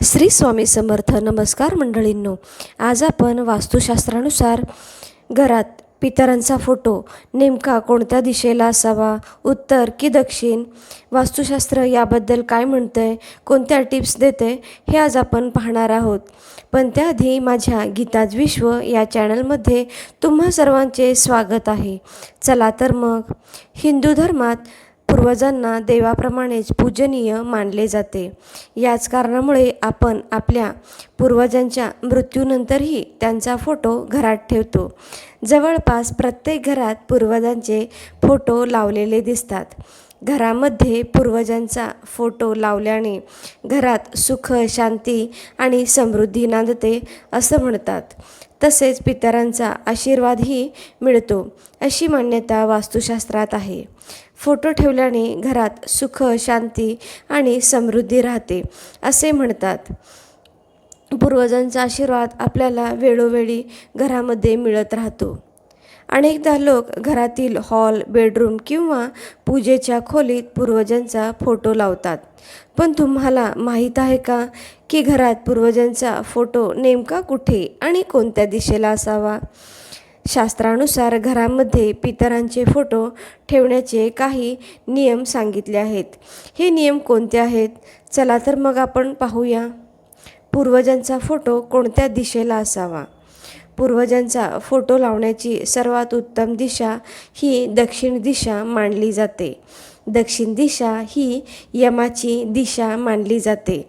श्री स्वामी समर्थ नमस्कार मंडळींनो. आज आपण वास्तुशास्त्रानुसार घरात पितरांचा फोटो नेमका कोणत्या दिशेला असावा उत्तर की दक्षिण वास्तुशास्त्र याबद्दल काय म्हणतं आहे कोणत्या टिप्स देते हे आज आपण पाहणार आहोत. पण त्याआधी माझ्या गीताज विश्व या चॅनलमध्ये तुम्हा सर्वांचे स्वागत आहे. चला तर मग हिंदू धर्मात पूर्वजांना देवाप्रमाणेच पूजनीय मानले जाते. याच कारणामुळे आपण आपल्या पूर्वजांच्या मृत्यूनंतरही त्यांचा फोटो घरात ठेवतो. जवळपास प्रत्येक घरात पूर्वजांचे फोटो लावलेले दिसतात. घरामध्ये पूर्वजांचा फोटो लावल्याने घरात सुख शांती आणि समृद्धी नांदते असं म्हणतात. तसेच पितरांचा आशीर्वादही मिळतो अशी मान्यता वास्तुशास्त्रात आहे. फोटो ठेवल्याने घरात सुख शांती आणि समृद्धी राहते असे म्हणतात. पूर्वजांचा आशीर्वाद आपल्याला वेळोवेळी घरामध्ये मिळत राहतो. अनेकदा लोक घरातील हॉल बेडरूम किंवा पूजेच्या खोलीत पूर्वजांचा फोटो लावतात. पण तुम्हाला माहीत आहे का की घरात पूर्वजांचा फोटो नेमका कुठे आणि कोणत्या दिशेला असावा? शास्त्रानुसार घरामध्ये पितरांचे फोटो ठेवण्याचे काही नियम सांगितले आहेत. हे नियम कोणते आहेत? चला तर मग आपण पाहूया. पूर्वजांचा फोटो कोणत्या दिशेला असावा? पूर्वजांचा फोटो लावण्याची सर्वात उत्तम दिशा ही दक्षिण दिशा मानली जाते. दक्षिण दिशा ही यमाची दिशा मानली जाते.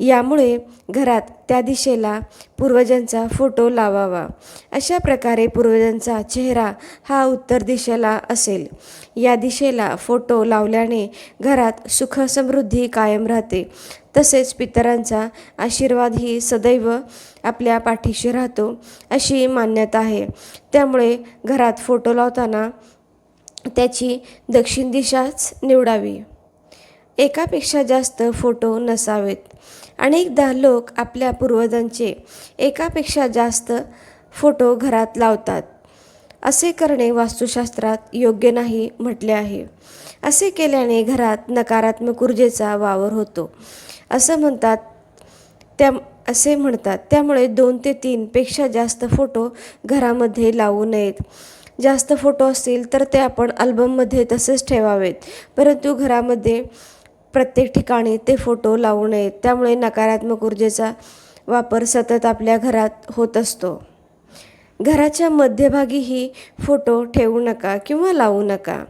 यामुळे घरात त्या दिशेला पूर्वजांचा फोटो लावावा. अशा प्रकारे पूर्वजांचा चेहरा हा उत्तर दिशेला असेल. या दिशेला फोटो लावल्याने घरात सुख समृद्धी कायम राहते. तसेच पितरांचा आशीर्वादही सदैव आपल्या पाठीशी राहतो अशी मान्यता आहे. त्यामुळे घरात फोटो लावताना त्याची दक्षिण दिशाच निवडावी. एकापेक्षा जास्त फोटो नसावेत. अनेकदा लोक आपल्या पूर्वजांचे एकापेक्षा जास्त फोटो घरात लावतात. असे करणे वास्तुशास्त्रात योग्य नाही म्हटले आहे. असे केल्याने घरात नकारात्मक ऊर्जेचा वावर होतो. असं म्हणतात त्या असे म्हणतात. त्यामुळे दोन ते तीनपेक्षा जास्त फोटो घरामध्ये लावू नयेत. जास्त फोटो असतील तर ते आपण अल्बममध्ये तसेच ठेवावेत. परंतु घरामध्ये प्रत्येक ठिकाणी ते फोटो लावू नयेत. त्यामुळे नकारात्मक ऊर्जेचा वापर सतत आपल्या घरात होत असतो. घराच्या मध्यभागीही फोटो ठेवू नका किंवा लावू नका.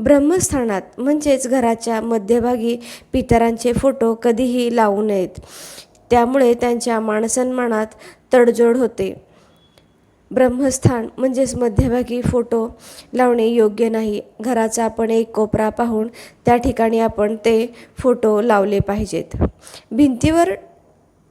ब्रह्मस्थानात म्हणजेच घराच्या मध्यभागी पितरांचे फोटो कधीही लावू नयेत. त्यामुळे त्यांच्या मानसन्मानात तडजोड होते. ब्रह्मस्थान म्हणजेच मध्यभागी फोटो लावणे योग्य नाही. घराचा आपण एक कोपरा पाहून त्या ठिकाणी आपण ते फोटो लावले पाहिजेत. भिंतीवर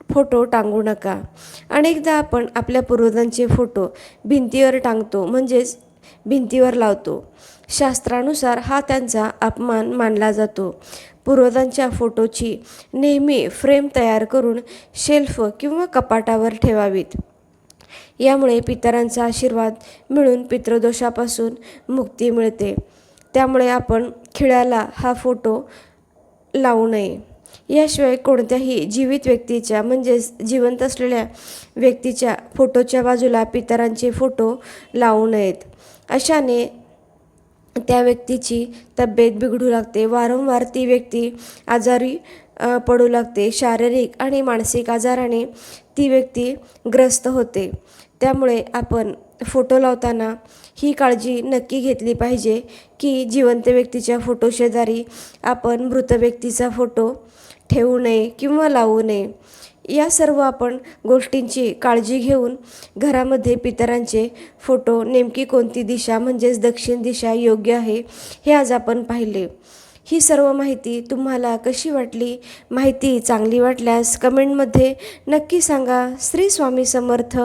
फोटो टांगू नका. अनेकदा आपण आपल्या पूर्वजांचे फोटो भिंतीवर टांगतो म्हणजेच भिंतीवर लावतो. शास्त्रानुसार हा त्यांचा अपमान मानला जातो. पूर्वजांच्या फोटोची नेहमी फ्रेम तयार करून शेल्फ किंवा कपाटावर ठेवावीत. यामुळे पितरांचा आशीर्वाद मिळून पितृदोषापासून मुक्ती मिळते. त्यामुळे आपण खिळ्याला हा फोटो लावू नये. याशिवाय कोणत्याही जीवित व्यक्तीच्या म्हणजेच जिवंत असलेल्या व्यक्तीच्या फोटोच्या बाजूला पितरांचे फोटो लावू नयेत. अशाने त्या व्यक्तीची तब्येत बिघडू लागते. वारंवार ती व्यक्ती आजारी पडू लागते. शारीरिक आणि मानसिक आजाराने ती व्यक्ती ग्रस्त होते. त्यामुळे आपण फोटो लावताना ही काळजी नक्की घेतली पाहिजे की जिवंत व्यक्तीच्या फोटो शेजारी आपण मृत व्यक्तीचा फोटो ठेवू नये किंवा लावू नये. या सर्व आपण गोष्टींची काळजी घेऊन घरामध्ये पितरांचे फोटो नेमकी कोणती दिशा म्हणजेच दक्षिण दिशा योग्य आहे हे आज आपण पाहिले. ही सर्व माहिती तुम्हाला कशी वाटली? माहिती चांगली वाटल्यास कमेंटमध्ये नक्की सांगा. श्री स्वामी समर्थ.